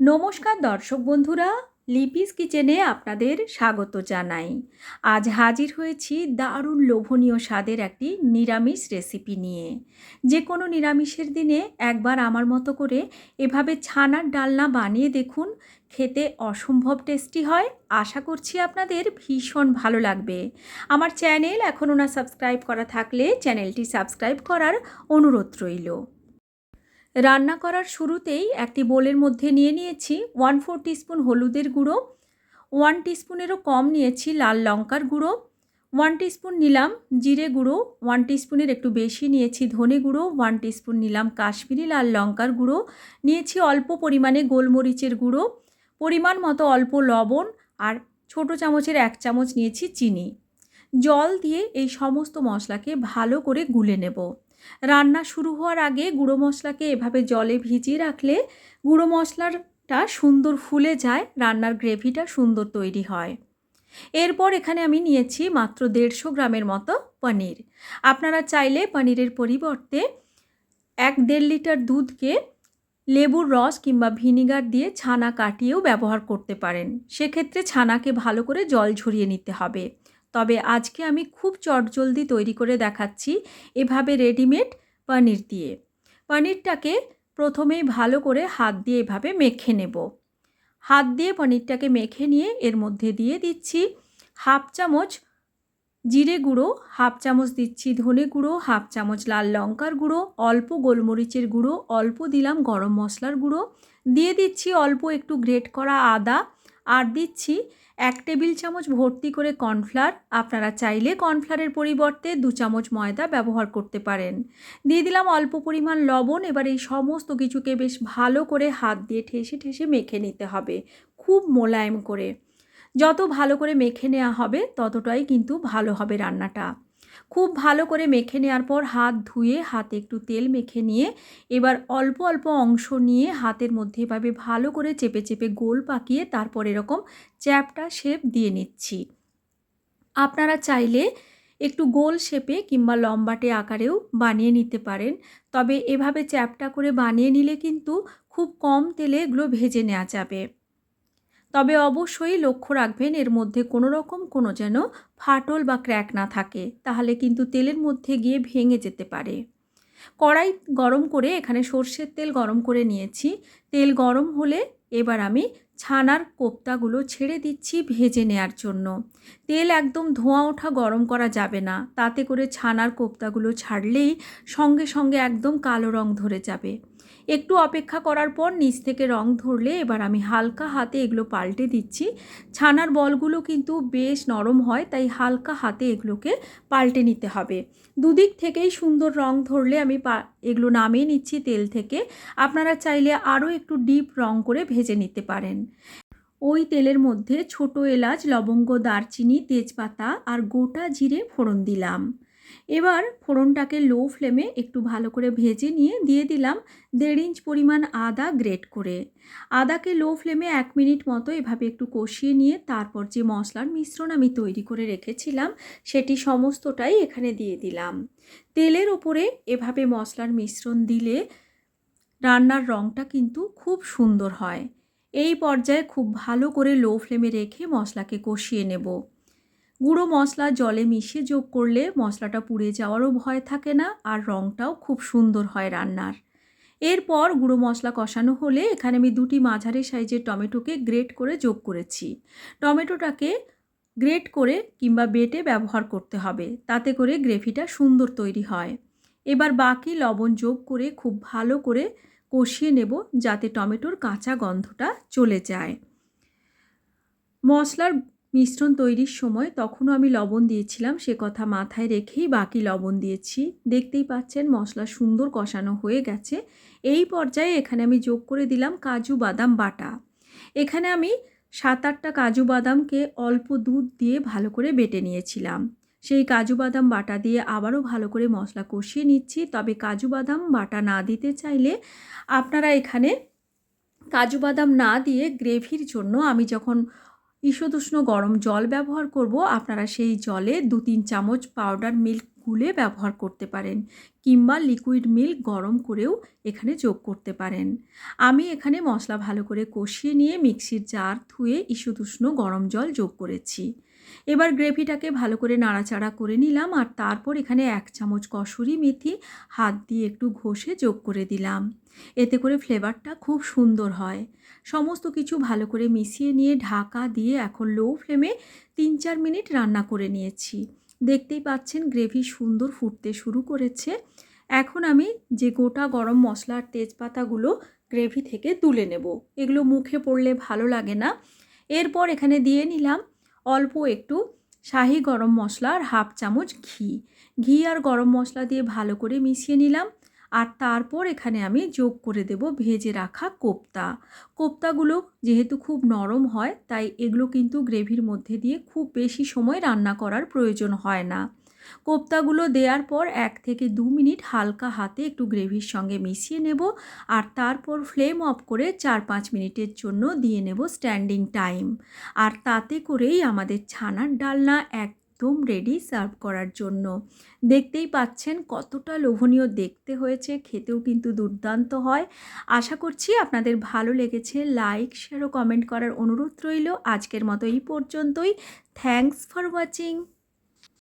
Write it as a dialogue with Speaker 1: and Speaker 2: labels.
Speaker 1: নমস্কার দর্শক বন্ধুরা, লিপিস কিচেনে আপনাদের স্বাগত জানাই। আজ হাজির হয়েছি দারুণ লোভনীয় স্বাদের একটি নিরামিষ রেসিপি নিয়ে। যে কোনো নিরামিষের দিনে একবার আমার মতো করে এভাবে ছানার ডালনা বানিয়ে দেখুন, খেতে অসম্ভব টেস্টি হয়। আশা করছি আপনাদের ভীষণ ভালো লাগবে। আমার চ্যানেল এখনও না সাবস্ক্রাইব করা থাকলে চ্যানেলটি সাবস্ক্রাইব করার অনুরোধ রইল। রান্না করার শুরুতেই একটি বোলের মধ্যে নিয়ে নিয়েছি ওয়ান ফোর টিস্পুন হলুদের গুঁড়ো, ওয়ান টিস্পুনেরও কম নিয়েছি লাল লঙ্কার গুঁড়ো, ওয়ান টিস্পুন নিলাম জিরে গুঁড়ো, ওয়ান টিস্পুনের একটু বেশি নিয়েছি ধনে গুঁড়ো, ওয়ান টিস্পুন নিলাম কাশ্মীরি লাল লঙ্কার গুঁড়ো, নিয়েছি অল্প পরিমাণে গোলমরিচের গুঁড়ো, পরিমাণ মতো অল্প লবণ আর ছোট চামচের এক চামচ নিয়েছি চিনি। জল দিয়ে এই সমস্ত মশলাকে ভালো করে গুলে নেব। রান্না শুরু হওয়ার আগে গুঁড়ো মশলাকে এভাবে জলে ভিজিয়ে রাখলে গুঁড়ো মশলাটা সুন্দর ফুলে যায়, রান্নার গ্রেভিটা সুন্দর তৈরি হয়। এরপর এখানে আমি নিয়েছি মাত্র দেড়শো গ্রামের মতো পনির। আপনারা চাইলে পনিরের পরিবর্তে এক দেড় লিটার দুধকে লেবুর রস কিংবা ভিনিগার দিয়ে ছানা কাটিয়েও ব্যবহার করতে পারেন। সেক্ষেত্রে ছানাকে ভালো করে জল ঝরিয়ে নিতে হবে। তবে আজকে আমি খুব চটজলদি তৈরি করে দেখাচ্ছি এভাবে রেডিমেড পনির দিয়ে। পনিরটাকে প্রথমেই ভালো করে হাত দিয়ে এভাবে মেখে নেব। হাত দিয়ে পনিরটাকে মেখে নিয়ে এর মধ্যে দিয়ে দিচ্ছি হাফ চামচ জিরে গুঁড়ো, হাফ চামচ দিচ্ছি ধনে গুঁড়ো, হাফ চামচ লাল লঙ্কার গুঁড়ো, অল্প গোলমরিচের গুঁড়ো, অল্প দিলাম গরম মশলার গুঁড়ো। দিয়ে দিচ্ছি অল্প একটু গ্রেট করা আদা আর দিচ্ছি এক টেবিল চামচ ভর্তি করে কর্নফ্লাওয়ার। আপনারা চাইলে কর্নফ্লাওয়ারের পরিবর্তে দু চামচ ময়দা ব্যবহার করতে পারেন। দিয়ে দিলাম অল্প পরিমাণ লবণ। এবার এই সমস্ত কিছুকে বেশ ভালো করে হাত দিয়ে ঠেসে ঠেসে মেখে নিতে হবে খুব মোলায়েম করে। যত ভালো করে মেখে নেওয়া হবে ততটাই কিন্তু ভালো হবে রান্নাটা। খুব ভালো করে মেখে নেওয়ার পর হাত ধুয়ে হাতে একটু তেল মেখে নিয়ে এবার অল্প অল্প অংশ নিয়ে হাতের মধ্যে এভাবে ভালো করে চেপে চেপে গোল পাকিয়ে তারপর এরকম চ্যাপটা শেপ দিয়ে নিচ্ছি। আপনারা চাইলে একটু গোল শেপে কিংবা লম্বাটে আকারেও বানিয়ে নিতে পারেন। তবে এভাবে চ্যাপটা করে বানিয়ে নিলে কিন্তু খুব কম তেলে এগুলো ভেজে নেওয়া যাবে। তবে অবশ্যই লক্ষ্য রাখবেন এর মধ্যে কোনো রকম কোনো যেন ফাটল বা ক্র্যাক না থাকে, তাহলে কিন্তু তেলের মধ্যে গিয়ে ভেঙে যেতে পারে। কড়াই গরম করে এখানে সর্ষের তেল গরম করে নিয়েছি। তেল গরম হলে এবার আমি ছানার কোপ্তাগুলো ছেড়ে দিচ্ছি ভেজে নেয়ার জন্য। তেল একদম ধোঁয়া ওঠা গরম করা যাবে না, তাতে করে ছানার কোপ্তাগুলো ছাড়লেই সঙ্গে সঙ্গে একদম কালো রং ধরে যাবে। একটু অপেক্ষা করার পর নিচ থেকে রং ধরলে এবার আমি হালকা হাতে এগুলো পাল্টে দিচ্ছি। ছানার বলগুলো কিন্তু বেশ নরম হয়, তাই হালকা হাতে এগুলোকে পাল্টে নিতে হবে। দুদিক থেকেই সুন্দর রং ধরলে আমি এগুলো নামিয়ে নিচ্ছি তেল থেকে। আপনারা চাইলে আরও একটু ডিপ রং করে ভেজে নিতে পারেন। ওই তেলের মধ্যে ছোট এলাচ, লবঙ্গ, দারচিনি, তেজপাতা আর গোটা জিরে ফোড়ন দিলাম। এবার ফোড়নটাকে লো ফ্লেমে একটু ভালো করে ভেজে নিয়ে দিয়ে দিলাম দেড় ইঞ্চ পরিমাণ আদা গ্রেট করে। আদাকে লো ফ্লেমে এক মিনিট মতো এভাবে একটু কষিয়ে নিয়ে তারপর যে মশলার মিশ্রণ আমি তৈরি করে রেখেছিলাম সেটি সমস্তটাই এখানে দিয়ে দিলাম। তেলের ওপরে এভাবে মশলার মিশ্রণ দিলে রান্নার রঙটা কিন্তু খুব সুন্দর হয়। এই পর্যায়ে খুব ভালো করে লো ফ্লেমে রেখে মশলাকে কষিয়ে নেব। গুঁড়ো মশলা জলে মিশিয়ে যোগ করলে মশলাটা পুড়ে যাওয়ারও ভয় থাকে না আর রঙটাও খুব সুন্দর হয় রান্নার। এরপর গুঁড়ো মশলা কষানো হলে এখানে আমি দুটি মাঝারি সাইজের টমেটোকে গ্রেট করে যোগ করেছি। টমেটোটাকে গ্রেট করে কিংবা বেটে ব্যবহার করতে হবে, তাতে করে গ্রেভিটা সুন্দর তৈরি হয়। এবার বাকি লবণ যোগ করে খুব ভালো করে কষিয়ে নেব যাতে টমেটোর কাঁচা গন্ধটা চলে যায়। মশলার মিশ্রণ তৈরির সময় তখনও আমি লবণ দিয়েছিলাম, সে কথা মাথায় রেখেই বাকি লবণ দিয়েছি। দেখতেই পাচ্ছেন মশলা সুন্দর কষানো হয়ে গেছে। এই পর্যায়ে এখানে আমি যোগ করে দিলাম কাজু বাদাম বাটা। এখানে আমি সাত আটটা কাজু বাদামকে অল্প দুধ দিয়ে ভালো করে বেটে নিয়েছিলাম। সেই কাজু বাদাম বাটা দিয়ে আবারও ভালো করে মশলা কষিয়ে নিচ্ছি। তবে কাজু বাদাম বাটা না দিতে চাইলে আপনারা এখানে কাজু বাদাম না দিয়ে গ্রেভির জন্য আমি যখন ঈষদুষ্ণ গরম জল ব্যবহার করব। আপনারা সেই জলে দু তিন চামচ পাউডার মিল্ক গুলে ব্যবহার করতে পারেন কিংবা লিকুইড মিল্ক গরম করেও এখানে যোগ করতে পারেন। আমি এখানে মশলা ভালো করে কষিয়ে নিয়ে মিক্সির জার ধুয়ে ঈষদুষ্ণ গরম জল যোগ করেছি। এবার গ্রেভিটাকে ভালো করে নাড়াচাড়া করে নিলাম আর তারপর এখানে এক চামচ কসুরি মেথি হাত দিয়ে একটু ঘষে যোগ করে দিলাম। এতে করে ফ্লেভারটা খুব সুন্দর হয়। সমস্ত কিছু ভালো করে মিশিয়ে নিয়ে ঢাকা দিয়ে এখন লো ফ্লেমে তিন চার মিনিট রান্না করে নিয়েছি। দেখতেই পাচ্ছেন গ্রেভি সুন্দর ফুটতে শুরু করেছে। এখন আমি যে গোটা গরম মশলার তেজপাতাগুলো গ্রেভি থেকে তুলে নেব। এগুলো মুখে পড়লে ভালো লাগে না। এরপর এখানে দিয়ে নিলাম অল্প একটু শাহি গরম মশলা আর হাফ চামচ ঘি। ঘি আর গরম মশলা দিয়ে ভালো করে মিশিয়ে নিলাম আর তারপর এখানে আমি যোগ করে দেব ভেজে রাখা কোপ্তা। কোপ্তাগুলো যেহেতু খুব নরম হয়, তাই এগুলো কিন্তু গ্রেভির মধ্যে দিয়ে খুব বেশি সময় রান্না করার প্রয়োজন হয় না। কোপ্তাগুলো দেওয়ার পর এক থেকে দু মিনিট হালকা হাতে একটু গ্রেভির সঙ্গে মিশিয়ে নেব আর তারপর ফ্লেম অফ করে চার পাঁচ মিনিটের জন্য দিয়ে নেব স্ট্যান্ডিং টাইম। আর তাতে করেই আমাদের ছানার ডালনা এক একদম রেডি সার্ভ করার জন্য। দেখতেই পাচ্ছেন কতটা লোভনীয় দেখতে হয়েছে, খেতেও কিন্তু দুর্দান্ত হয়। আশা করছি আপনাদের ভালো লেগেছে। লাইক শেয়ার ও কমেন্ট করার অনুরোধ রইল। আজকের মতো এই পর্যন্তই। Thanks for watching